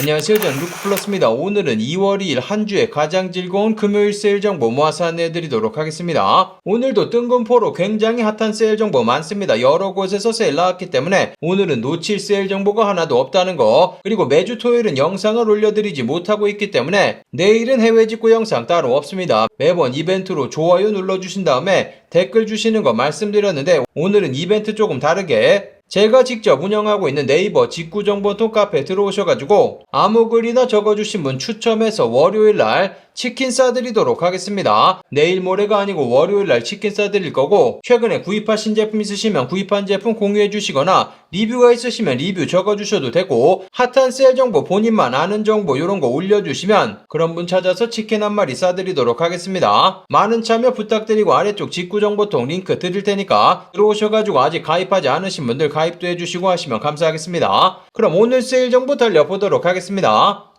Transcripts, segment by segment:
안녕하세요. 저는 루크플러스입니다. 오늘은 2월 2일 한 주의 가장 즐거운 금요일 세일 정보 모아서 안내해드리도록 하겠습니다. 오늘도 뜬금포로 굉장히 핫한 세일 정보 많습니다. 여러 곳에서 세일 나왔기 때문에 오늘은 놓칠 세일 정보가 하나도 없다는 거 그리고 매주 토요일은 영상을 올려드리지 못하고 있기 때문에 내일은 해외 직구 영상 따로 없습니다. 매번 이벤트로 좋아요 눌러주신 다음에 댓글 주시는 거 말씀드렸는데 오늘은 이벤트 조금 다르게 제가 직접 운영하고 있는 네이버 직구정보통 카페 들어오셔가지고 아무 글이나 적어주신 분 추첨해서 월요일날 치킨 싸드리도록 하겠습니다. 내일 모레가 아니고 월요일날 치킨 싸드릴 거고 최근에 구입하신 제품 있으시면 구입한 제품 공유해 주시거나 리뷰가 있으시면 리뷰 적어주셔도 되고 핫한 세일 정보 본인만 아는 정보 이런 거 올려주시면 그런 분 찾아서 치킨 한 마리 싸드리도록 하겠습니다. 많은 참여 부탁드리고 아래쪽 직구 정보통 링크 드릴 테니까 들어오셔가지고 아직 가입하지 않으신 분들 가입도 해주시고 하시면 감사하겠습니다. 그럼 오늘 세일 정보 달려보도록 하겠습니다.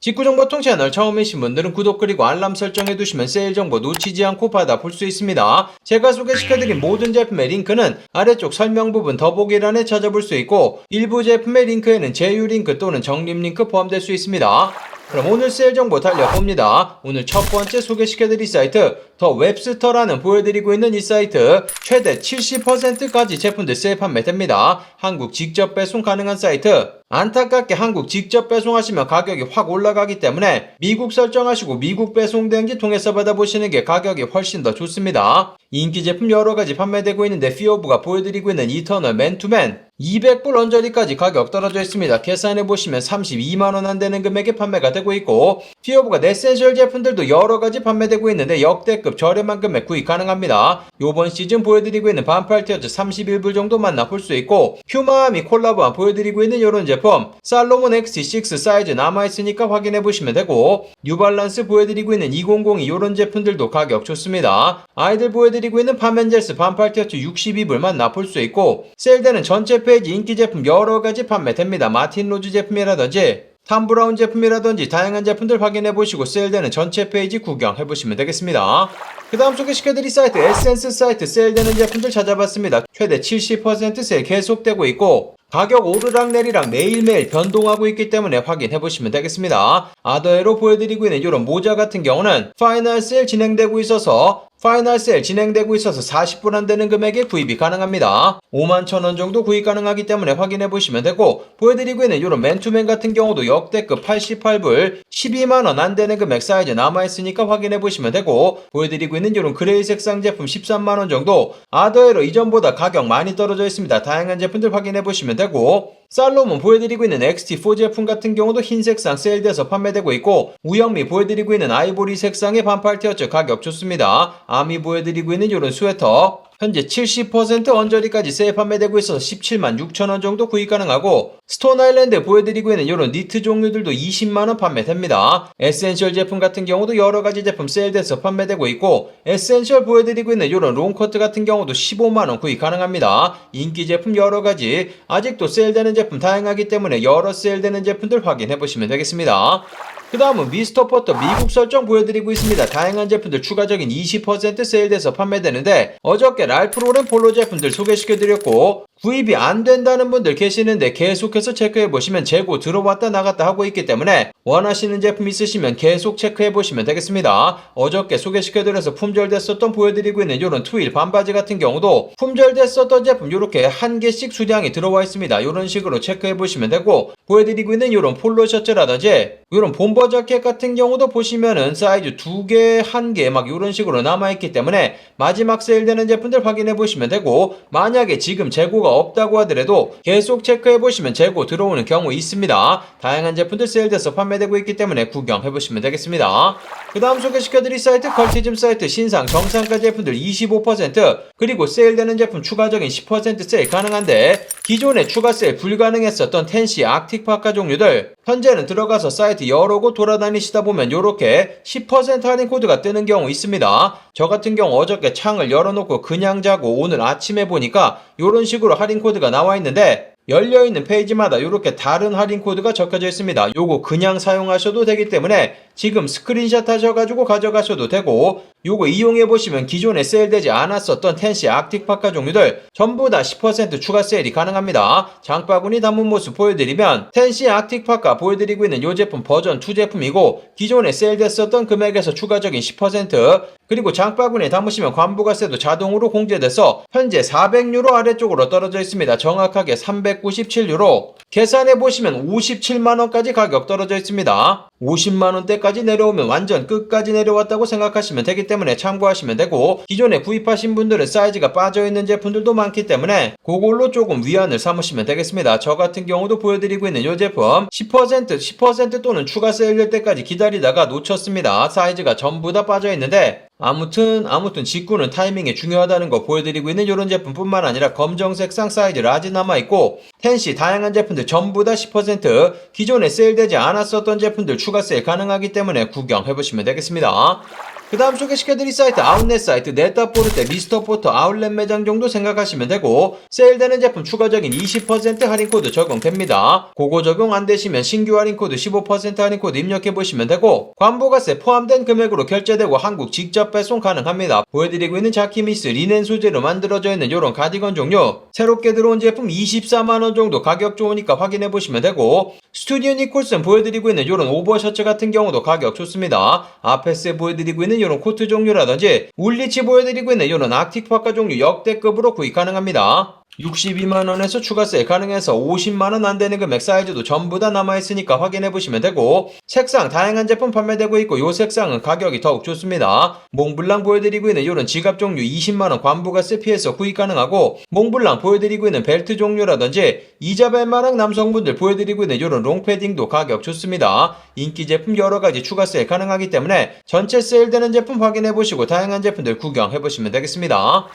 직구정보 통 채널 처음이신 분들은 구독 그리고 알람 설정해 두시면 세일 정보 놓치지 않고 받아볼 수 있습니다. 제가 소개시켜드린 모든 제품의 링크는 아래쪽 설명 부분 더보기란에 찾아볼 수 있고 일부 제품의 링크에는 제휴 링크 또는 적립 링크 포함될 수 있습니다. 그럼 오늘 세일 정보 달려봅니다. 오늘 첫 번째 소개시켜드릴 사이트 더 웹스터라는 보여드리고 있는 이 사이트 최대 70%까지 제품들 세일 판매됩니다. 한국 직접 배송 가능한 사이트 안타깝게 한국 직접 배송하시면 가격이 확 올라가기 때문에 미국 설정하시고 미국 배송 대행지 통해서 받아보시는 게 가격이 훨씬 더 좋습니다. 인기 제품 여러 가지 판매되고 있는데 피오브가 보여드리고 있는 이터널 맨투맨 200불 언저리까지 가격 떨어져 있습니다. 계산해 보시면 32만원 안 되는 금액에 판매가 되고 있고 피오브가 네센셜 제품들도 여러가지 판매되고 있는데 역대급 저렴한 금액 구입 가능합니다. 요번 시즌 보여드리고 있는 반팔 티어즈 31불 정도 만나볼 수 있고 퓨마미 콜라보와 보여드리고 있는 이런 제품 살로몬 XT6 사이즈 남아있으니까 확인해 보시면 되고 뉴발란스 보여드리고 있는 2002 이런 제품들도 가격 좋습니다. 아이들 보여드리고 있는 파멘젤스 반팔 티어즈 62불 만나볼 수 있고 세일되는 전체 페이지 인기 제품 여러 가지 판매됩니다. 마틴 로즈 제품이라든지 탐 브라운 제품이라든지 다양한 제품들 확인해 보시고 세일되는 전체 페이지 구경해 보시면 되겠습니다. 그 다음 소개시켜드릴 사이트 에센스 사이트 세일되는 제품들 찾아봤습니다. 최대 70% 세일 계속되고 있고 가격 오르락 내리락 매일매일 변동하고 있기 때문에 확인해 보시면 되겠습니다. 아더에로 보여드리고 있는 이런 모자 같은 경우는 파이널 세일 진행되고 있어서 파이널 세일 진행되고 있어서 40불 안 되는 금액에 구입이 가능합니다. 5만 천원 정도 구입 가능하기 때문에 확인해 보시면 되고 보여드리고 있는 이런 맨투맨 같은 경우도 역대급 88불 12만 원 안 되는 금액 사이즈 남아 있으니까 확인해 보시면 되고 보여드리고 있는 이런 그레이 색상 제품 13만 원 정도 아더에로 이전보다 가격 많이 떨어져 있습니다. 다양한 제품들 확인해 보시면 되고 살로몬 보여드리고 있는 XT4 제품 같은 경우도 흰 색상 세일돼서 판매되고 있고 우영미 보여드리고 있는 아이보리 색상의 반팔 티어츠 가격 좋습니다. 아미 보여드리고 있는 이런 스웨터 현재 70% 언저리까지 세일 판매되고 있어서 17만 6천원 정도 구입 가능하고 스톤 아일랜드 보여드리고 있는 이런 니트 종류들도 20만원 판매됩니다. 에센셜 제품 같은 경우도 여러가지 제품 세일돼서 판매되고 있고 에센셜 보여드리고 있는 이런 롱커트 같은 경우도 15만원 구입 가능합니다. 인기 제품 여러가지 아직도 세일되는 제품 다양하기 때문에 여러 세일되는 제품들 확인해보시면 되겠습니다. 그 다음은 미스터 버터 미국 설정 보여드리고 있습니다. 다양한 제품들 추가적인 20% 세일돼서 판매되는데 어저께 랄프 로렌 폴로 제품들 소개시켜드렸고 구입이 안 된다는 분들 계시는데 계속해서 체크해 보시면 재고 들어왔다 나갔다 하고 있기 때문에 원하시는 제품 있으시면 계속 체크해 보시면 되겠습니다. 어저께 소개시켜드려서 품절됐었던 보여드리고 있는 이런 투일 반바지 같은 경우도 품절됐었던 제품 이렇게 한 개씩 수량이 들어와 있습니다. 이런 식으로 체크해 보시면 되고 보여드리고 있는 이런 폴로 셔츠라든지 이런 본버 자켓 같은 경우도 보시면은 사이즈 두 개, 한 개 막 이런 식으로 남아있기 때문에 마지막 세일되는 제품들 확인해 보시면 되고 만약에 지금 재고가 없다고 하더라도 계속 체크해 보시면 재고 들어오는 경우 있습니다. 다양한 제품들 세일돼서 판매되고 있기 때문에 구경해 보시면 되겠습니다. 그 다음 소개시켜드릴 사이트 컬티즘 사이트 신상 정상가 제품들 25% 그리고 세일되는 제품 추가적인 10% 세일 가능한데 기존에 추가 세일 불가능했었던 텐시 아틱파카 종류들 현재는 들어가서 사이트 여러 곳 돌아다니시다 보면 이렇게 10% 할인 코드가 뜨는 경우 있습니다. 저 같은 경우 어저께 창을 열어놓고 그냥 자고 오늘 아침에 보니까 이런 식으로 할인 코드가 나와 있는데 열려있는 페이지마다 이렇게 다른 할인 코드가 적혀져 있습니다. 요거 그냥 사용하셔도 되기 때문에 지금 스크린샷 하셔가지고 가져가셔도 되고 요거 이용해 보시면 기존에 세일되지 않았었던 텐시 아틱 파카 종류들 전부 다 10% 추가 세일이 가능합니다. 장바구니 담은 모습 보여드리면 텐시 아틱 파카 보여드리고 있는 요 제품 버전 2 제품이고 기존에 세일됐었던 금액에서 추가적인 10% 그리고 장바구니에 담으시면 관부가세도 자동으로 공제돼서 현재 400유로 아래쪽으로 떨어져 있습니다. 정확하게 397유로 계산해 보시면 57만원까지 가격 떨어져 있습니다. 50만원대 까지 내려오면 완전 끝까지 내려왔다고 생각하시면 되기 때문에 참고하시면 되고 기존에 구입하신 분들은 사이즈가 빠져있는 제품들도 많기 때문에 그걸로 조금 위안을 삼으시면 되겠습니다. 저 같은 경우도 보여드리고 있는 이 제품 10% 10% 또는 추가 세일될 때까지 기다리다가 놓쳤습니다. 사이즈가 전부 다 빠져있는데 아무튼 아무튼 직구는 타이밍이 중요하다는 거 보여드리고 있는 이런 제품뿐만 아니라 검정색상 사이즈 라지 남아있고 텐시 다양한 제품들 전부 다 10% 기존에 세일되지 않았었던 제품들 추가 세일 가능하기 때문에 구경해보시면 되겠습니다. 그 다음 소개시켜드릴 사이트 아웃렛 사이트 네타포르테 미스터포터 아웃렛 매장 정도 생각하시면 되고 세일되는 제품 추가적인 20% 할인 코드 적용됩니다. 그거 적용 안 되시면 신규 할인 코드 15% 할인 코드 입력해 보시면 되고 관보가세 포함된 금액으로 결제되고 한국 직접 배송 가능합니다. 보여드리고 있는 자키미스 리넨 소재로 만들어져 있는 이런 가디건 종류 새롭게 들어온 제품 24만원 정도 가격 좋으니까 확인해 보시면 되고 스튜디오 니콜슨 보여드리고 있는 이런 오버 셔츠 같은 경우도 가격 좋습니다. 아페스에 보여드리고 있는 이런 코트 종류라든지 울리치 보여드리고 있는 이런 아틱파카 종류 역대급으로 구입 가능합니다. 62만원에서 추가 세일 가능해서 50만원 안 되는 금액 사이즈도 전부 다 남아있으니까 확인해 보시면 되고 색상 다양한 제품 판매되고 있고 요 색상은 가격이 더욱 좋습니다. 몽블랑 보여드리고 있는 이런 지갑 종류 20만원 관부가 세 피해서 구입 가능하고 몽블랑 보여드리고 있는 벨트 종류라든지 이자벨마랑 남성분들 보여드리고 있는 이런 롱패딩도 가격 좋습니다. 인기 제품 여러가지 추가 세일 가능하기 때문에 전체 세일되는 제품 확인해 보시고 다양한 제품들 구경해 보시면 되겠습니다.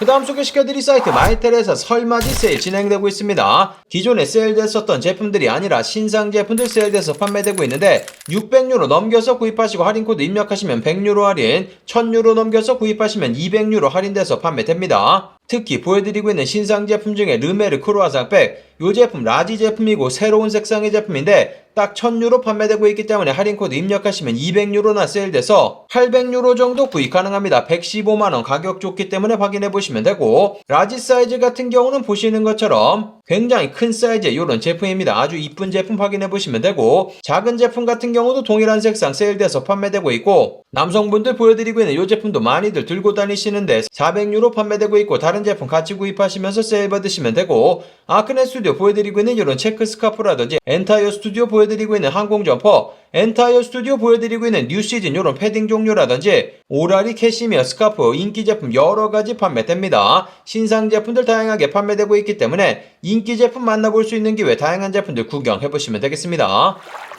그 다음 소개시켜드릴 사이트 마이텔에서 설맞이 세일 진행되고 있습니다. 기존에 세일됐었던 제품들이 아니라 신상 제품들 세일돼서 판매되고 있는데 600유로 넘겨서 구입하시고 할인코드 입력하시면 100유로 할인, 1000유로 넘겨서 구입하시면 200유로 할인돼서 판매됩니다. 특히 보여드리고 있는 신상 제품 중에 르메르 크로아상 백 이 제품 라지 제품이고 새로운 색상의 제품인데 딱 1000유로 판매되고 있기 때문에 할인 코드 입력하시면 200유로나 세일돼서 800유로 정도 구입 가능합니다. 115만원 가격 좋기 때문에 확인해 보시면 되고 라지 사이즈 같은 경우는 보시는 것처럼 굉장히 큰 사이즈의 이런 제품입니다. 아주 이쁜 제품 확인해 보시면 되고 작은 제품 같은 경우도 동일한 색상 세일돼서 판매되고 있고 남성분들 보여드리고 있는 이 제품도 많이들 들고 다니시는데 400유로 판매되고 있고 다른 제품 같이 구입하시면서 세일 받으시면 되고 아크네 스튜디오 보여드리고 있는 이런 체크 스카프라든지 엔타이어 스튜디오 보여드리고 있는 항공 점퍼 엔타이어 스튜디오 보여드리고 있는 뉴 시즌 이런 패딩 종류라든지 오라리 캐시미어 스카프 인기 제품 여러 가지 판매됩니다. 신상 제품들 다양하게 판매되고 있기 때문에 인기 제품 만나볼 수 있는 기회 다양한 제품들 구경해 보시면 되겠습니다.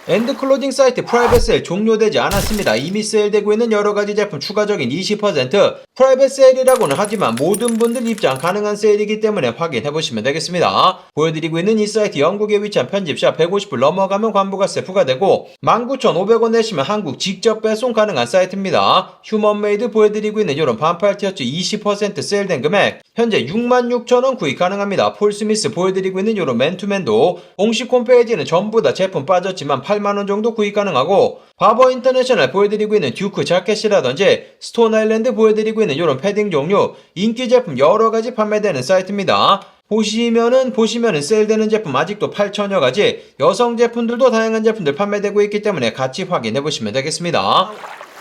엔드 클로딩 사이트 프라이빗 세일 종료되지 않았습니다. 이미 세일되고 있는 여러 가지 제품 추가적인 20% 프라이빗 세일이라고는 하지만 모든 분들 입장 가능한 세일이기 때문에 확인해 보시면 되겠습니다. 보여드리고 있는 이 사이트 영국에 위치한 편집샵 150불 넘어가면 관부가세 부과되고 19,500원 내시면 한국 직접 배송 가능한 사이트입니다. 휴먼메이드 보여드리고 있는 이런 반팔 티셔츠 20% 세일된 금액 현재 66,000원 구입 가능합니다. 폴스미스 보여드리고 있는 이런 맨투맨도 공식 홈페이지는 전부 다 제품 빠졌지만 8만원 정도 구입 가능하고 바버 인터내셔널 보여드리고 있는 듀크 자켓이라든지 스톤 아일랜드 보여드리고 있는 이런 패딩 종류 인기 제품 여러가지 판매되는 사이트입니다. 보시면은 보시면은 세일되는 제품 아직도 8천여 가지 여성 제품들도 다양한 제품들 판매되고 있기 때문에 같이 확인해 보시면 되겠습니다.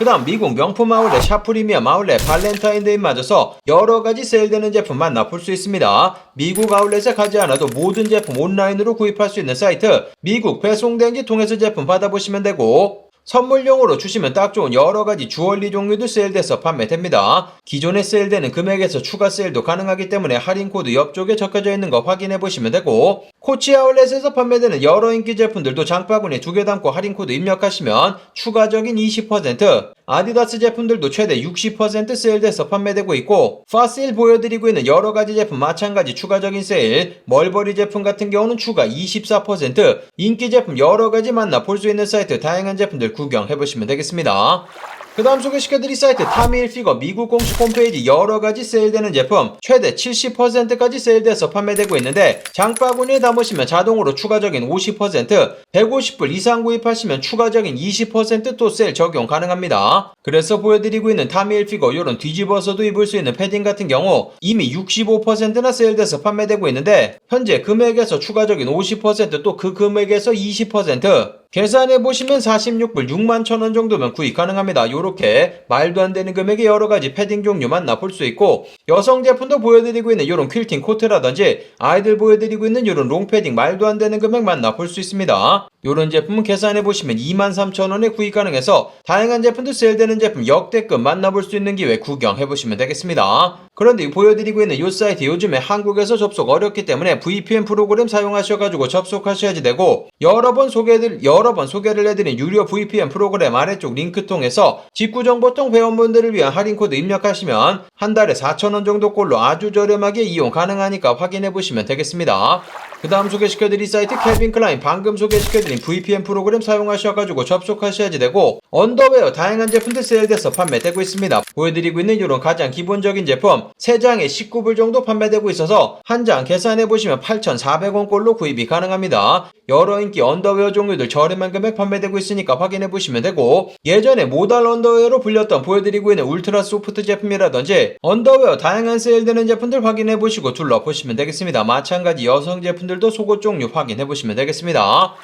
그 다음 미국 명품 아울렛 샤프리미엄 아울렛 발렌타인데이 맞아서 여러가지 세일되는 제품 만나볼 수 있습니다. 미국 아울렛에 가지 않아도 모든 제품 온라인으로 구입할 수 있는 사이트 미국 배송대행지 통해서 제품 받아보시면 되고 선물용으로 주시면 딱 좋은 여러 가지 주얼리 종류도 세일돼서 판매됩니다. 기존에 세일되는 금액에서 추가 세일도 가능하기 때문에 할인 코드 옆쪽에 적혀져 있는 거 확인해 보시면 되고 코치 아울렛에서 판매되는 여러 인기 제품들도 장바구니에 두 개 담고 할인 코드 입력하시면 추가적인 20% 아디다스 제품들도 최대 60% 세일돼서 판매되고 있고 파실 보여드리고 있는 여러 가지 제품 마찬가지 추가적인 세일 멀버리 제품 같은 경우는 추가 24% 인기 제품 여러 가지 만나 볼 수 있는 사이트 다양한 제품들 구경해 보시면 되겠습니다. 그그 다음 소개시켜드릴 사이트 타미일피거 미국 공식 홈페이지 여러가지 세일되는 제품 최대 70%까지 세일돼서 판매되고 있는데 장바구니에 담으시면 자동으로 추가적인 50% 150불 이상 구입하시면 추가적인 20%또 세일 적용 가능합니다. 그래서 보여드리고 있는 타미일피거 요런 뒤집어서도 입을 수 있는 패딩 같은 경우 이미 65%나 세일돼서 판매되고 있는데 현재 금액에서 추가적인 50%또 그 금액에서 20% 계산해 보시면 46불 6만 천 원 정도면 구입 가능합니다. 요렇게 말도 안 되는 금액의 여러 가지 패딩 종류 만나볼 수 있고 여성 제품도 보여드리고 있는 요런 퀼팅 코트라든지 아이들 보여드리고 있는 요런 롱패딩 말도 안 되는 금액 만나볼 수 있습니다. 요런 제품은 계산해 보시면 2만 3천 원에 구입 가능해서 다양한 제품도 세일되는 제품 역대급 만나볼 수 있는 기회 구경해 보시면 되겠습니다. 그런데 보여드리고 있는 요 사이트 요즘에 한국에서 접속 어렵기 때문에 VPN 프로그램 사용하셔가지고 접속하셔야지 되고 여러 번 소개해드릴 여러 번 소개를 해드린 유료 VPN 프로그램 아래쪽 링크 통해서 직구정보통 회원분들을 위한 할인 코드 입력하시면 한 달에 4,000원 정도 꼴로 아주 저렴하게 이용 가능하니까 확인해 보시면 되겠습니다. 그 다음 소개시켜드릴 사이트 켈빈 클라인 방금 소개시켜드린 VPN 프로그램 사용하셔가지고 접속하셔야지 되고 언더웨어 다양한 제품들 세일돼서 판매되고 있습니다. 보여드리고 있는 이런 가장 기본적인 제품 3장에 19불 정도 판매되고 있어서 한 장 계산해보시면 8,400원 꼴로 구입이 가능합니다. 여러 인기 언더웨어 종류들 저렴한 금액 판매되고 있으니까 확인해보시면 되고 예전에 모달 언더웨어로 불렸던 보여드리고 있는 울트라 소프트 제품이라든지 언더웨어 다양한 세일되는 제품들 확인해보시고 둘러보시면 되겠습니다. 마찬가지 여성 제품들도 속옷 종류 확인해보시면 되겠습니다.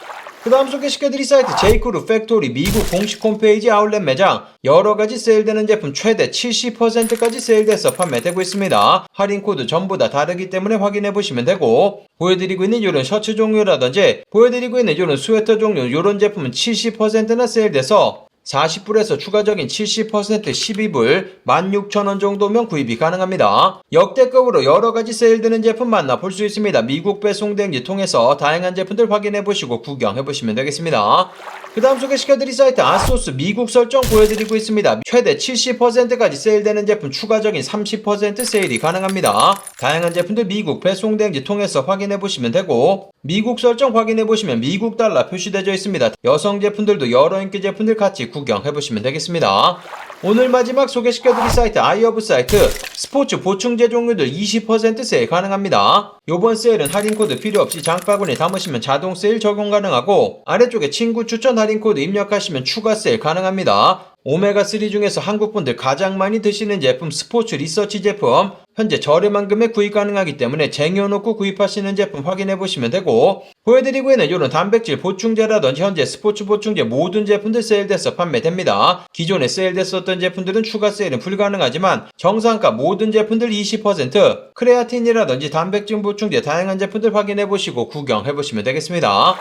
그 다음 소개시켜 드릴 사이트 제이크루 팩토리 미국 공식 홈페이지 아울렛 매장 여러가지 세일되는 제품 최대 70%까지 세일돼서 판매되고 있습니다. 할인 코드 전부 다 다르기 때문에 확인해 보시면 되고 보여드리고 있는 이런 셔츠 종류라든지 보여드리고 있는 이런 스웨터 종류 이런 제품은 70%나 세일돼서 40불에서 추가적인 70% 12불 16,000원 정도면 구입이 가능합니다. 역대급으로 여러가지 세일되는 제품 만나볼 수 있습니다. 미국 배송 대행지 통해서 다양한 제품들 확인해보시고 구경해보시면 되겠습니다. 그 다음 소개시켜드릴 사이트 아소스 미국 설정 보여드리고 있습니다. 최대 70%까지 세일되는 제품 추가적인 30% 세일이 가능합니다. 다양한 제품들 미국 배송 대행지 통해서 확인해보시면 되고 미국 설정 확인해보시면 미국 달러 표시되어 있습니다. 여성 제품들도 여러 인기 제품들 같이 구경해보시면 되겠습니다. 오늘 마지막 소개시켜드릴 사이트 아이어브 사이트 스포츠 보충제 종류들 20% 세일 가능합니다. 요번 세일은 할인 코드 필요 없이 장바구니에 담으시면 자동 세일 적용 가능하고 아래쪽에 친구 추천 할인 코드 입력하시면 추가 세일 가능합니다. 오메가3 중에서 한국분들 가장 많이 드시는 제품 스포츠 리서치 제품 현재 저렴한 금액 구입 가능하기 때문에 쟁여놓고 구입하시는 제품 확인해 보시면 되고 보여드리고 있는 이런 단백질 보충제라든지 현재 스포츠 보충제 모든 제품들 세일돼서 판매됩니다. 기존에 세일됐었던 제품들은 추가 세일은 불가능하지만 정상가 모든 제품들 20% 크레아틴이라든지 단백질 보충제 다양한 제품들 확인해 보시고 구경해 보시면 되겠습니다.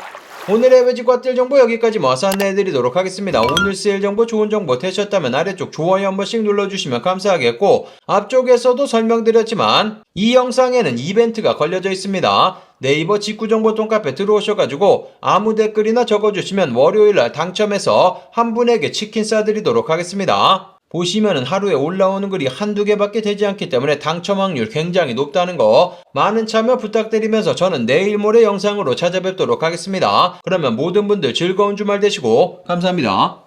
오늘의 외직과 뜰 정보 여기까지 모아서 안내해드리도록 하겠습니다. 오늘 세일 정보 좋은 정보 되셨다면 아래쪽 좋아요 한 번씩 눌러주시면 감사하겠고 앞쪽에서도 설명드렸지만 이 영상에는 이벤트가 걸려져 있습니다. 네이버 직구정보통 카페 들어오셔가지고 아무 댓글이나 적어주시면 월요일날 당첨해서 한 분에게 치킨 싸드리도록 하겠습니다. 보시면은 하루에 올라오는 글이 한두 개밖에 되지 않기 때문에 당첨 확률 굉장히 높다는 거 많은 참여 부탁드리면서 저는 내일 모레 영상으로 찾아뵙도록 하겠습니다. 그러면 모든 분들 즐거운 주말 되시고 감사합니다.